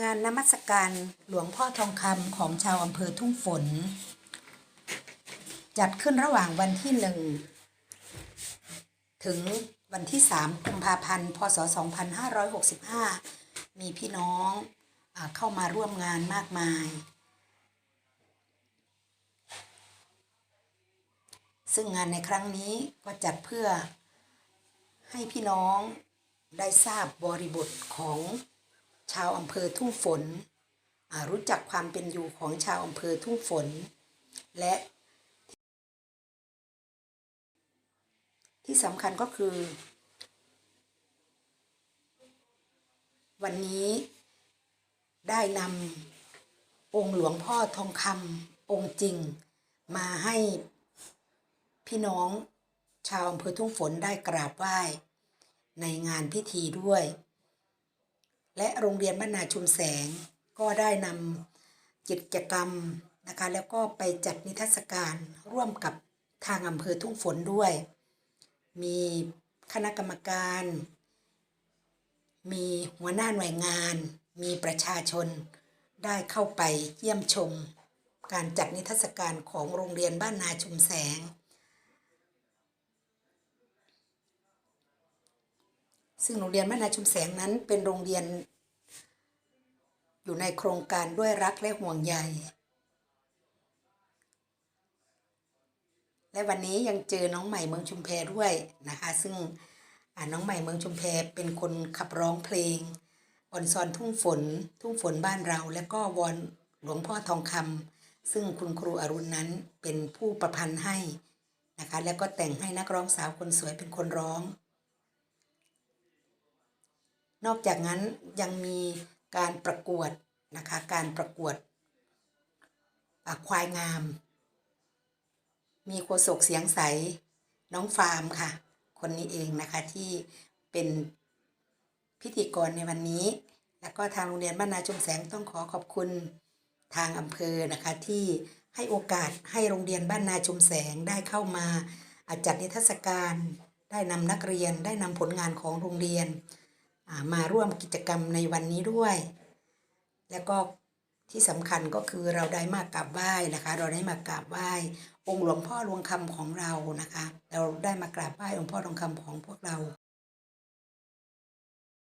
งานนมัสการหลวงพ่อทองคำของชาวอำเภอทุ่งฝน จัดขึ้นระหว่างวันที่หนึ่งถึงวันที่3กุมภาพันธ์พศ 2565 มีพี่น้องอเข้ามาร่วมงานมากมาย ซึ่งงานในครั้งนี้ก็จัดเพื่อให้พี่น้องได้ทราบบริบทของาวอำเภอทุ่งฝน รู้จักความเป็นอยู่ของชาวอำเภอทุ่งฝน และที่สำคัญก็คือ วันนี้ได้นำองค์หลวงพ่อทองคำองค์จริง มาให้พี่น้องชาวอำเภอทุ่งฝนได้กราบไหว้ในงานพิธีด้วย และโรงเรียนบ้านนาชุมแสงก็ได้นำกิจกรรมนะคะแล้วก็ไปจัดนิทรรศการร่วมกับทางอำเภอทุ่งฝนด้วย มีคณะกรรมการ มีหัวหน้าหน่วยงาน มีประชาชนได้เข้าไปเยี่ยมชม การจัดนิทรรศการของโรงเรียนบ้านนาชุมแสง ซึ่งโรงเรียนบ้านาชุมแสงนั้นเป็นโรงเรียน อยู่ในโครงการด้วยรักและห่วงใย และวันนี้ยังเจอน้องใหม่เมืองชุมแพด้วยนะคะ ซึ่งน้องใหม่เมืองชุมแพเป็นคนขับร้องเพลงออนซอนทุ่งฝน ทุ่งฝนบ้านเรา และก็วอนหลวงพ่อทองคำซึ่งคุณครูอรุณนั้นเป็นผู้ประพันธ์ให้นะคะ แล้วก็แต่งให้นักร้องสาวคนสวยเป็นคนร้อง นอกจากนั้นยังมีการประกวดนะคะ การประกวดควายงาม มีโฆษกเสียงใส น้องฟาร์มค่ะ คนนี้เองนะคะที่เป็นพิธีกรในวันนี้ แล้วก็ทางโรงเรียนบ้านนาชุมแสงต้องขอขอบคุณทางอำเภอนะคะที่ให้โอกาสให้โรงเรียนบ้านนาชุมแสงได้เข้ามาอะจัดนิทรรศการ ได้นำนักเรียนได้นำผลงานของโรงเรียน มาร่วมกิจกรรมในวันนี้ด้วย แล้วก็ที่สำคัญก็คือเราได้มากราบไหว้นะคะ เราได้มากราบไหว้องค์หลวงพ่อหลวงคำของเรานะคะ เราได้มากราบไหว้องค์พ่อทองคำของพวกเรา